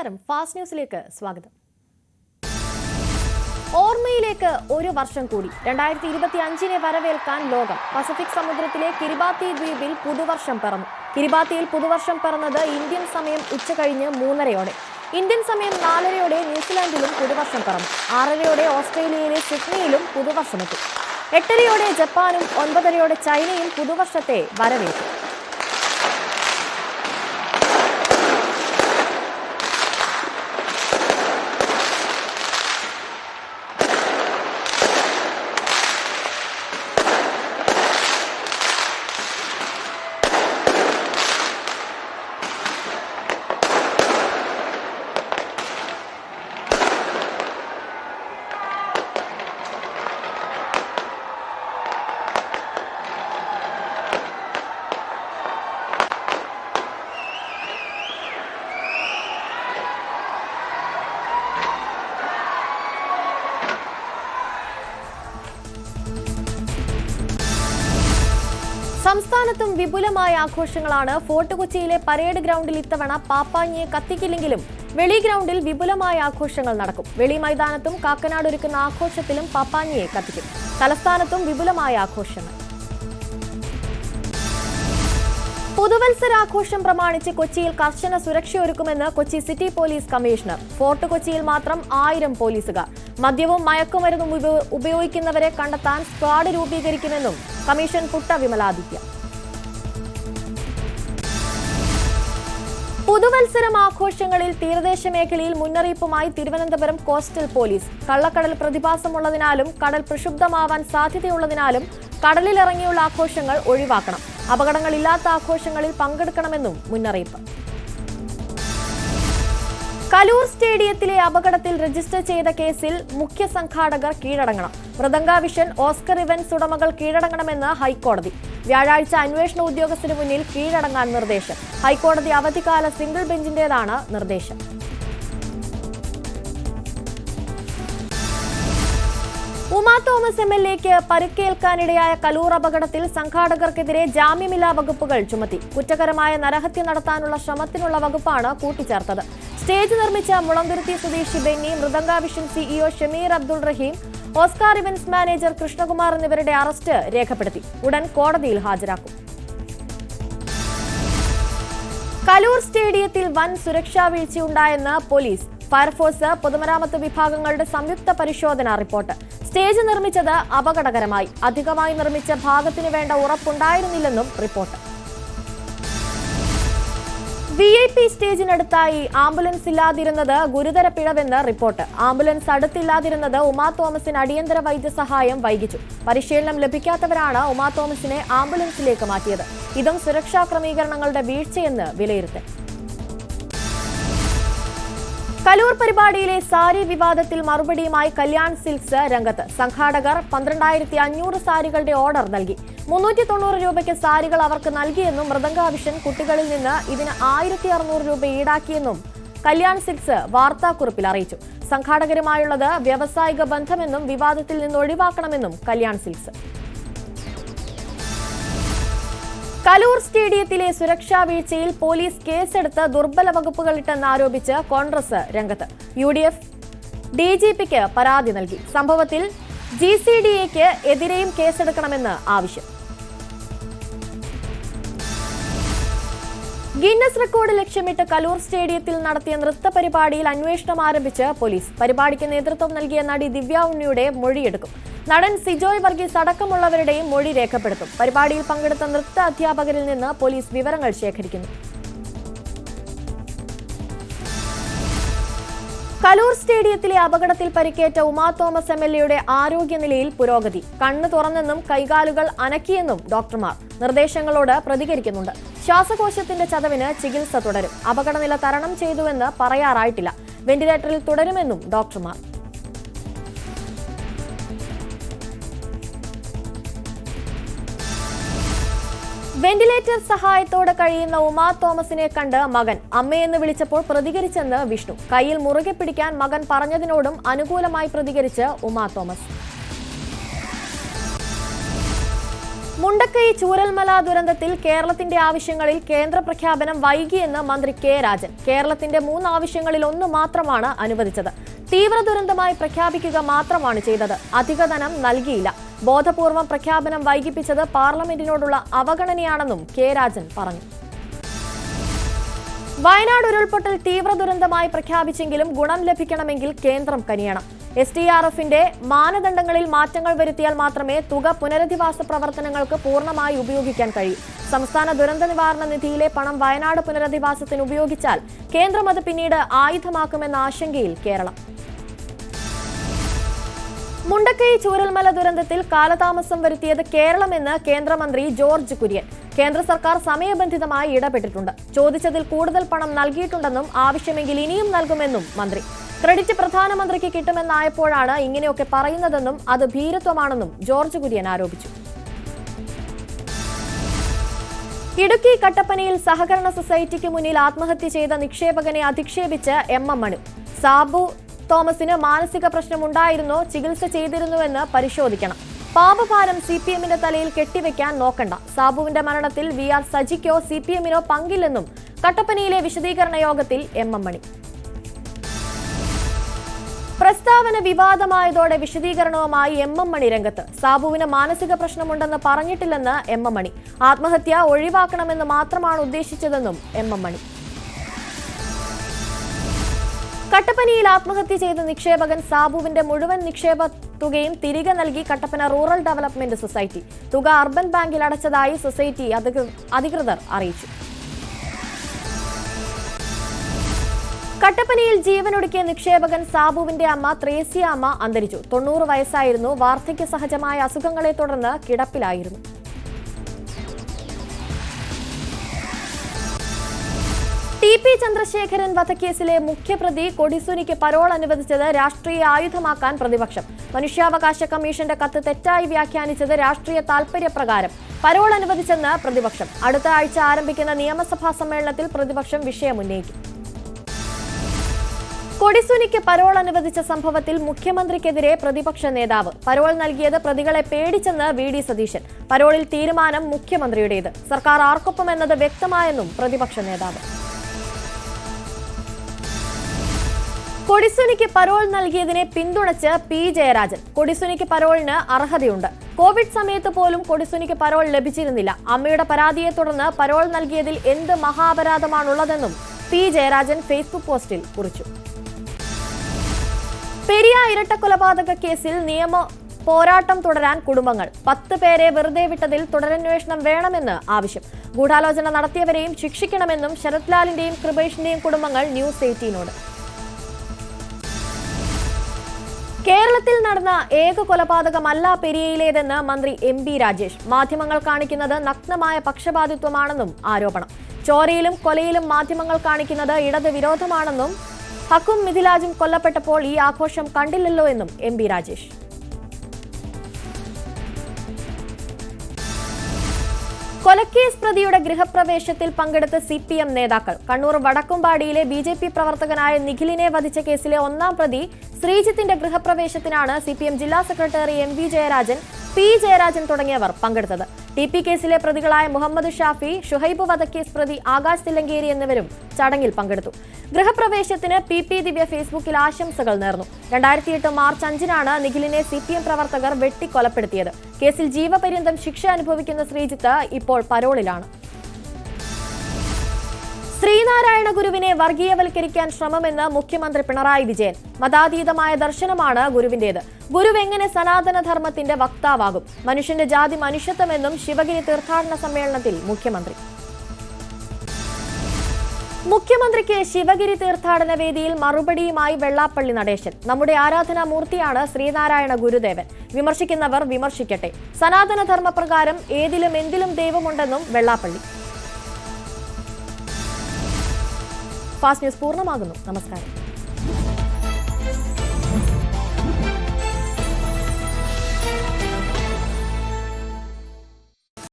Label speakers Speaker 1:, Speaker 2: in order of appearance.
Speaker 1: നമസ്കാരം. ഫാസ്റ്റ് ന്യൂസിലേക്ക് സ്വാഗതം. ഓർമ്മയിലേക്ക് ഒരു വർഷം കൂടി. രണ്ടായിരത്തി ഇരുപത്തി അഞ്ചിനെ വരവേൽക്കാൻ ലോകം. പസഫിക് സമുദ്രത്തിലെ കിരിബാത്തി ദ്വീപിൽ പുതുവർഷം പിറന്നു. കിരിബാത്തിയിൽ പുതുവർഷം പിറന്നത് ഇന്ത്യൻ സമയം ഉച്ചകഴിഞ്ഞ് മൂന്നരയോടെ. ഇന്ത്യൻ സമയം നാലരയോടെ ന്യൂസിലാൻഡിലും പുതുവർഷം പിറന്നു. ആറരയോടെ ഓസ്ട്രേലിയയിലെ സിഡ്നിയിലും പുതുവർഷമെത്തി. എട്ടരയോടെ ജപ്പാനും ഒൻപതരയോടെ ചൈനയും പുതുവർഷത്തെ വരവേറ്റു. സംസ്ഥാനത്തും വിപുലമായ ആഘോഷങ്ങളാണ്. ഫോർട്ട് കൊച്ചിയിലെ പരേഡ് ഗ്രൗണ്ടിൽ ഇത്തവണ പാപ്പാഞ്ഞിയെ കത്തിക്കില്ലെങ്കിലും വെളി ഗ്രൗണ്ടിൽ വിപുലമായ ആഘോഷങ്ങൾ നടക്കും. വെളി മൈതാനത്തും കാക്കനാട് ഒരുക്കുന്ന ആഘോഷത്തിലും പാപ്പാഞ്ഞിയെ കത്തിക്കും. തലസ്ഥാനത്തും വിപുലമായ ആഘോഷങ്ങൾ. പുതുവത്സരാഘോഷം പ്രമാണിച്ച് കൊച്ചിയിൽ കർശന സുരക്ഷയൊരുക്കുമെന്ന് Kochi city police commissioner. Fort കൊച്ചിയിൽ മാത്രം ആയിരം പോലീസുകാർ. മദ്യവും മയക്കുമരുന്നും ഉപയോഗിക്കുന്നവരെ കണ്ടെത്താൻ സ്ക്വാഡ് രൂപീകരിക്കുമെന്നും കമ്മീഷൻ പുട്ട വിമലാദിത്യ. പുതുവത്സരം ആഘോഷങ്ങളിൽ തീരദേശ മേഖലയിൽ മുന്നറിയിപ്പുമായി തിരുവനന്തപുരം കോസ്റ്റൽ പോലീസ്. കള്ളക്കടൽ പ്രതിഭാസമുള്ളതിനാലും കടൽ പ്രക്ഷുബ്ധമാവാൻ സാധ്യതയുള്ളതിനാലും കടലിലിറങ്ങിയുള്ള ആഘോഷങ്ങൾ ഒഴിവാക്കണം. അപകടങ്ങളില്ലാത്ത ആഘോഷങ്ങളിൽ പങ്കെടുക്കണമെന്നും മുന്നറിയിപ്പ്. കലൂർ സ്റ്റേഡിയത്തിലെ അപകടത്തിൽ രജിസ്റ്റർ ചെയ്ത കേസിൽ മുഖ്യ സംഘാടകർ കീഴടങ്ങണം. മൃദംഗ വിഷൻ ഓസ്കർ ഇവന്റ്സ് ഉടമകൾ കീഴടങ്ങണമെന്ന് ഹൈക്കോടതി. വ്യാഴാഴ്ച അന്വേഷണ ഉദ്യോഗസ്ഥന് മുന്നിൽ കീഴടങ്ങാൻ നിർദ്ദേശം. ഹൈക്കോടതി അവധിക്കാല സിംഗിൾ ബെഞ്ചിന്റേതാണ് നിർദ്ദേശം. തോമസ് എം എൽ എക്ക് പരുക്കേൽക്കാനിടയായ കലൂർ അപകടത്തിൽ സംഘാടകർക്കെതിരെ ജാമ്യമില്ലാ വകുപ്പുകൾ ചുമത്തി. കുറ്റകരമായ നരഹത്യ നടത്താനുള്ള ശ്രമത്തിനുള്ള വകുപ്പാണ് കൂട്ടിച്ചേർത്തത്. സ്റ്റേജ് നിർമ്മിച്ച മുളന്തുരുത്തി സ്വദേശി Benny Mridangavision CEO Shameer Abdul Rahim Oscar events manager Krishnakumar എന്നിവരുടെ അറസ്റ്റ് രേഖപ്പെടുത്തി. ഉടൻ കോടതിയിൽ ഹാജരാക്കും. കലൂർ സ്റ്റേഡിയത്തിൽ വൻ സുരക്ഷാ വീഴ്ചയുണ്ടായെന്ന് പോലീസ്. ഫയർഫോഴ്സ് പൊതുമരാമത്ത് വിഭാഗങ്ങളുടെ സംയുക്ത പരിശോധനാ റിപ്പോർട്ട്. സ്റ്റേജ് നിർമ്മിച്ചത് അപകടകരമായി. അധികമായി നിർമ്മിച്ച ഭാഗത്തിന് വേണ്ട ഉറപ്പുണ്ടായിരുന്നില്ലെന്നും റിപ്പോർട്ട്. വി ഐ പി സ്റ്റേജിനടുത്തായി ആംബുലൻസ് ഇല്ലാതിരുന്നത് ഗുരുതര പിഴവെന്ന് റിപ്പോർട്ട്. ആംബുലൻസ് അടുത്തില്ലാതിരുന്നത് ഉമാ തോമസിന് അടിയന്തര വൈദ്യസഹായം വൈകിച്ചു. പരിശീലനം ലഭിക്കാത്തവരാണ് ഉമാ തോമസിനെ ആംബുലൻസിലേക്ക് മാറ്റിയത്. ഇതും സുരക്ഷാ ക്രമീകരണങ്ങളുടെ വീഴ്ചയെന്ന് വിലയിരുത്തൽ. കലൂർ പരിപാടിയിലെ സാരി വിവാദത്തിൽ മറുപടിയുമായി കല്യാൺ സിൽക്സ് രംഗത്ത് സംഘാടകർ പന്ത്രണ്ടായിരത്തി അഞ്ഞൂറ് സാരികളുടെ ഓർഡർ നൽകി. മുന്നൂറ്റി തൊണ്ണൂറ് രൂപയ്ക്ക് സാരികൾ അവർക്ക് നൽകിയെന്നും മൃദംഗാവിഷൻ കുട്ടികളിൽ നിന്ന് ഇതിന് ആയിരത്തി അറുന്നൂറ് രൂപ ഈടാക്കിയെന്നും കല്യാൺ സിൽക്സ് വാർത്താക്കുറിപ്പിൽ അറിയിച്ചു. സംഘാടകരുമായുള്ളത് വ്യാവസായിക ബന്ധമെന്നും വിവാദത്തിൽ നിന്ന് ഒഴിവാക്കണമെന്നും കല്യാൺ സിൽക്സ് കലൂർ സ്റ്റേഡിയത്തിലെ സുരക്ഷാ വീഴ്ചയിൽ പോലീസ് കേസെടുത്ത് ദുർബല വകുപ്പുകളിട്ടെന്ന് ആരോപിച്ച് കോൺഗ്രസ് രംഗത്ത്. U D F D G പിക്ക് പരാതി നൽകി. സംഭവത്തിൽ ജി സി ഡി എക്ക് എതിരെയും കേസെടുക്കണമെന്ന് ആവശ്യം. ഗിന്നസ് റെക്കോർഡ് ലക്ഷ്യമിട്ട് കലൂർ സ്റ്റേഡിയത്തിൽ നടത്തിയ നൃത്ത പരിപാടിയിൽ അന്വേഷണം ആരംഭിച്ച് പോലീസ്. പരിപാടിക്ക് നേതൃത്വം നൽകിയ നടി ദിവ്യ ഉണ്ണിയുടെ മൊഴിയെടുക്കും. നടൻ സിജോയ് വർഗീസ് അടക്കമുള്ളവരുടെയും മൊഴി രേഖപ്പെടുത്തും. പരിപാടിയിൽ പങ്കെടുത്ത നൃത്ത അധ്യാപകരിൽ നിന്ന് പോലീസ് വിവരങ്ങൾ ശേഖരിക്കുന്നു. കലൂർ സ്റ്റേഡിയത്തിലെ അപകടത്തിൽ പരിക്കേറ്റ ഉമാ തോമസ് എം എൽ എയുടെ ആരോഗ്യനിലയിൽ പുരോഗതി. കണ്ണ് തുറന്നെന്നും കൈകാലുകൾ അനക്കിയെന്നും ഡോക്ടർമാർ നിർദ്ദേശങ്ങളോട് പ്രതികരിക്കുന്നുണ്ട്. ശ്വാസകോശത്തിന്റെ ചതവിന് ചികിത്സ തുടരും. അപകടനില തരണം ചെയ്തുവെന്ന് പറയാറായിട്ടില്ല. വെന്റിലേറ്ററിൽ തുടരുമെന്നും ഡോക്ടർമാർ. വെന്റിലേറ്റർ സഹായത്തോടെ കഴിയുന്ന ഉമാ തോമസിനെ കണ്ട് മകൻ അമ്മയെന്ന് വിളിച്ചപ്പോൾ പ്രതികരിച്ചെന്ന് വിഷ്ണു. കയ്യിൽ മുറുകെ പിടിക്കാൻ മകൻ പറഞ്ഞതിനോടും അനുകൂലമായി പ്രതികരിച്ച് ഉമാ തോമസ്. മുണ്ടക്കൈ ചൂരൽമല ദുരന്തത്തിൽ കേരളത്തിന്റെ ആവശ്യങ്ങളിൽ കേന്ദ്ര പ്രഖ്യാപനം വൈകിയെന്ന് മന്ത്രി കെ രാജൻ. കേരളത്തിന്റെ മൂന്ന് ആവശ്യങ്ങളിൽ ഒന്ന് മാത്രമാണ് അനുവദിച്ചത്. തീവ്ര ദുരന്തമായി പ്രഖ്യാപിക്കുക മാത്രമാണ് ചെയ്തത്. അധിക ധനം നൽകിയില്ല. ബോധപൂർവം പ്രഖ്യാപനം വൈകിപ്പിച്ചത് പാർലമെന്റിനോടുള്ള അവഗണനയാണെന്നും കെ രാജൻ പറഞ്ഞു. വയനാട് ഉരുൾപൊട്ടൽ തീവ്ര ദുരന്തമായി പ്രഖ്യാപിച്ചെങ്കിലും ഗുണം ലഭിക്കണമെങ്കിൽ കേന്ദ്രം കനിയണം. എസ് ഡി ആർ എഫിന്റെ മാനദണ്ഡങ്ങളിൽ മാറ്റങ്ങൾ വരുത്തിയാൽ മാത്രമേ തുക പുനരധിവാസ പ്രവർത്തനങ്ങൾക്ക് പൂർണമായി ഉപയോഗിക്കാൻ കഴിയൂ. സംസ്ഥാന ദുരന്ത നിവാരണ നിധിയിലെ പണം വയനാട് പുനരധിവാസത്തിന് ഉപയോഗിച്ചാൽ കേന്ദ്രം അത് പിന്നീട് ആയുധമാക്കുമെന്ന ആശങ്കയിൽ കേരളം. മുണ്ടക്കൈ ചൂരൽമല ദുരന്തത്തിൽ കാലതാമസം വരുത്തിയത് കേരളമെന്ന് കേന്ദ്രമന്ത്രി ജോർജ് കുര്യൻ. കേന്ദ്ര സർക്കാർ സമയബന്ധിതമായി ഇടപെട്ടിട്ടുണ്ട്. ചോദിച്ചതിൽ കൂടുതൽ പണം നൽകിയിട്ടുണ്ടെന്നും ആവശ്യമെങ്കിൽ ഇനിയും നൽകുമെന്നും മന്ത്രി. ക്രെഡിറ്റ് പ്രധാനമന്ത്രിക്ക് കിട്ടുമെന്നായപ്പോഴാണ് ഇങ്ങനെയൊക്കെ പറയുന്നതെന്നും അത് ഭീരത്വമാണെന്നും ജോർജ് കുര്യൻ ആരോപിച്ചു. ഇടുക്കി കട്ടപ്പനയിൽ സഹകരണ സൊസൈറ്റിക്ക് മുന്നിൽ ആത്മഹത്യ ചെയ്ത നിക്ഷേപകനെ അധിക്ഷേപിച്ച് എം എം മണു സാബു തോമസിന് മാനസിക പ്രശ്നമുണ്ടായിരുന്നോ? ചികിത്സ ചെയ്തിരുന്നുവെന്ന് പരിശോധിക്കണം. പാപഭാരം സി പി എമ്മിന്റെ തലയിൽ കെട്ടിവെക്കാൻ നോക്കണ്ട. സാബുവിന്റെ മരണത്തിൽ വി ആർ സജിക്കോ സി പി എമ്മിനോ പങ്കില്ലെന്നും കട്ടപ്പനയിലെ വിശദീകരണ യോഗത്തിൽ എം എം മണി. പ്രസ്താവന വിവാദമായതോടെ വിശദീകരണവുമായി എം എം മണി രംഗത്ത്. സാബുവിന് മാനസിക പ്രശ്നമുണ്ടെന്ന് പറഞ്ഞിട്ടില്ലെന്ന് എം എം മണി. ആത്മഹത്യ ഒഴിവാക്കണമെന്ന് മാത്രമാണ് ഉദ്ദേശിച്ചതെന്നും എം എം മണി. കട്ടപ്പനയിൽ ആത്മഹത്യ ചെയ്ത നിക്ഷേപകൻ സാബുവിന്റെ മുഴുവൻ നിക്ഷേപ തുകയും തിരികെ നൽകി കട്ടപ്പന റൂറൽ ഡെവലപ്മെന്റ് സൊസൈറ്റി. തുക അർബൻ ബാങ്കിൽ അടച്ചതായി സൊസൈറ്റി അധികൃ- അധികൃതർ അറിയിച്ചു. കട്ടപ്പനയിൽ ജീവനൊടുക്കിയ നിക്ഷേപകൻ സാബുവിന്റെ അമ്മ ത്രേസ്യ അമ്മ അന്തരിച്ചു. തൊണ്ണൂറ് വയസ്സായിരുന്നു. വാർദ്ധക്യ സഹജമായ അസുഖങ്ങളെ തുടർന്ന് കിടപ്പിലായിരുന്നു. പി ചന്ദ്രശേഖരൻ വധക്കേസിലെ മുഖ്യപ്രതി കൊടിസുനിക്ക് പരോൾ അനുവദിച്ചത് രാഷ്ട്രീയ ആയുധമാക്കാൻ പ്രതിപക്ഷം. മനുഷ്യാവകാശ കമ്മീഷന്റെ കത്ത് തെറ്റായി വ്യാഖ്യാനിച്ചത് രാഷ്ട്രീയ താൽപര്യപ്രകാരം. പരോൾ അനുവദിച്ചെന്ന് പ്രതിപക്ഷം. അടുത്ത ആഴ്ച ആരംഭിക്കുന്ന നിയമസഭാ സമ്മേളനത്തിൽ പ്രതിപക്ഷം വിഷയമുന്നയിക്കും കൊടിസുനിക്ക് പരോൾ അനുവദിച്ച സംഭവത്തിൽ മുഖ്യമന്ത്രിക്കെതിരെ പ്രതിപക്ഷ നേതാവ്. പരോൾ നൽകിയത് പ്രതികളെ പേടിച്ചെന്ന് വി ഡി സതീശൻ. പരോളിൽ തീരുമാനം മുഖ്യമന്ത്രിയുടേത്. സർക്കാർ ആർക്കൊപ്പം എന്നത് വ്യക്തമായെന്നും പ്രതിപക്ഷ നേതാവ്. കൊടിസുനിക്ക് പരോൾ നൽകിയതിനെ പിന്തുണച്ച് പി ജയരാജൻ. കൊടിസുനിക്ക് പരോളിന് അർഹതയുണ്ട്. കോവിഡ് സമയത്ത് പോലും കൊടിസുനിക്ക് പരോൾ ലഭിച്ചിരുന്നില്ല. അമ്മയുടെ പരാതിയെ തുടർന്ന് പരോൾ നൽകിയതിൽ എന്ത് മഹാപരാധമാണുള്ളതെന്നും പി ജയരാജൻ ഫേസ്ബുക്ക് പോസ്റ്റിൽ കുറിച്ചു. പെരിയ ഇരട്ടക്കൊലപാതക കേസിൽ നിയമ പോരാട്ടം തുടരാൻ കുടുംബങ്ങൾ. പത്ത് പേരെ വെറുതെ വിട്ടതിൽ തുടരന്വേഷണം വേണമെന്ന് ആവശ്യം. ഗൂഢാലോചന നടത്തിയവരെയും ശിക്ഷിക്കണമെന്നും ശരത് ലാലിന്റെയും കൃപേഷിന്റെയും കുടുംബങ്ങൾ ന്യൂസ് എയ്റ്റീനോട്. കേരളത്തിൽ നടന്ന ഏക കൊലപാതകമല്ല പെരിയയിലേതെന്ന് മന്ത്രി എം ബി രാജേഷ്. മാധ്യമങ്ങൾ കാണിക്കുന്നത് നഗ്നമായ പക്ഷപാതിത്വമാണെന്നും ആരോപണം. ചോരയിലും കൊലയിലും മാധ്യമങ്ങൾ കാണിക്കുന്നത് ഇടത് വിരോധമാണെന്നും ഹക്കും മിഥിലാജും കൊല്ലപ്പെട്ടപ്പോൾ ഈ ആഘോഷം കണ്ടില്ലല്ലോ എന്നും എം രാജേഷ്. കൊലക്കേസ് പ്രതിയുടെ ഗൃഹപ്രവേശത്തിൽ പങ്കെടുത്ത സി പി എം നേതാക്കൾ. കണ്ണൂർ വടക്കുംപാടിയിലെ ബി ജെ പി പ്രവർത്തകനായ നിഖിലിനെ വധിച്ച കേസിലെ ഒന്നാം പ്രതി ശ്രീജിത്തിന്റെ ഗൃഹപ്രവേശത്തിനാണ് സി പി എം ജില്ലാ secretary M V Jayarajan P Jayarajan തുടങ്ങിയവർ പങ്കെടുത്തത്. ടി പി കേസിലെ പ്രതികളായ മുഹമ്മദ് ഷാഫി ഷുഹൈബ് വധക്കേസ് പ്രതി ആകാശ് തില്ലങ്കേരി എന്നിവരും ചടങ്ങിൽ പങ്കെടുത്തു. ഗൃഹപ്രവേശത്തിന് പി പി ദിവ്യ ഫേസ്ബുക്കിൽ ആശംസകൾ നേർന്നു. രണ്ടായിരത്തി എട്ട് മാർച്ച് അഞ്ചിനാണ് നിഖിലിനെ സി പി എം പ്രവർത്തകർ വെട്ടിക്കൊലപ്പെടുത്തിയത്. കേസിൽ ജീവപര്യന്തം ശിക്ഷ അനുഭവിക്കുന്ന ശ്രീജിത്ത് ഇപ്പോൾ പരോളിലാണ്. ശ്രീനാരായണ ഗുരുവിനെ വർഗീയവൽക്കരിക്കാൻ ശ്രമമെന്ന് മുഖ്യമന്ത്രി പിണറായി വിജയൻ. മതാതീതമായ ദർശനമാണ് ഗുരുവിന്റേത്. ഗുരു എങ്ങനെ സനാതനധർമ്മത്തിന്റെ വക്താവാകും? മനുഷ്യന്റെ ജാതി മനുഷ്യത്വമെന്നും ശിവഗിരി തീർത്ഥാടന സമ്മേളനത്തിൽ മുഖ്യമന്ത്രി. മുഖ്യമന്ത്രിക്ക് ശിവഗിരി തീർത്ഥാടന വേദിയിൽ മറുപടിയുമായി വെള്ളാപ്പള്ളി നടേശൻ. നമ്മുടെ ആരാധനാമൂർത്തിയാണ് ശ്രീനാരായണ ഗുരുദേവൻ. വിമർശിക്കുന്നവർ വിമർശിക്കട്ടെ. സനാതനധർമ്മപ്രകാരം ഏതിലും എന്തിലും ദൈവമുണ്ടെന്നും വെള്ളാപ്പള്ളി. ഫാസ്റ്റ് ന്യൂസ് പൂർണമാകുന്നു. നമസ്കാരം.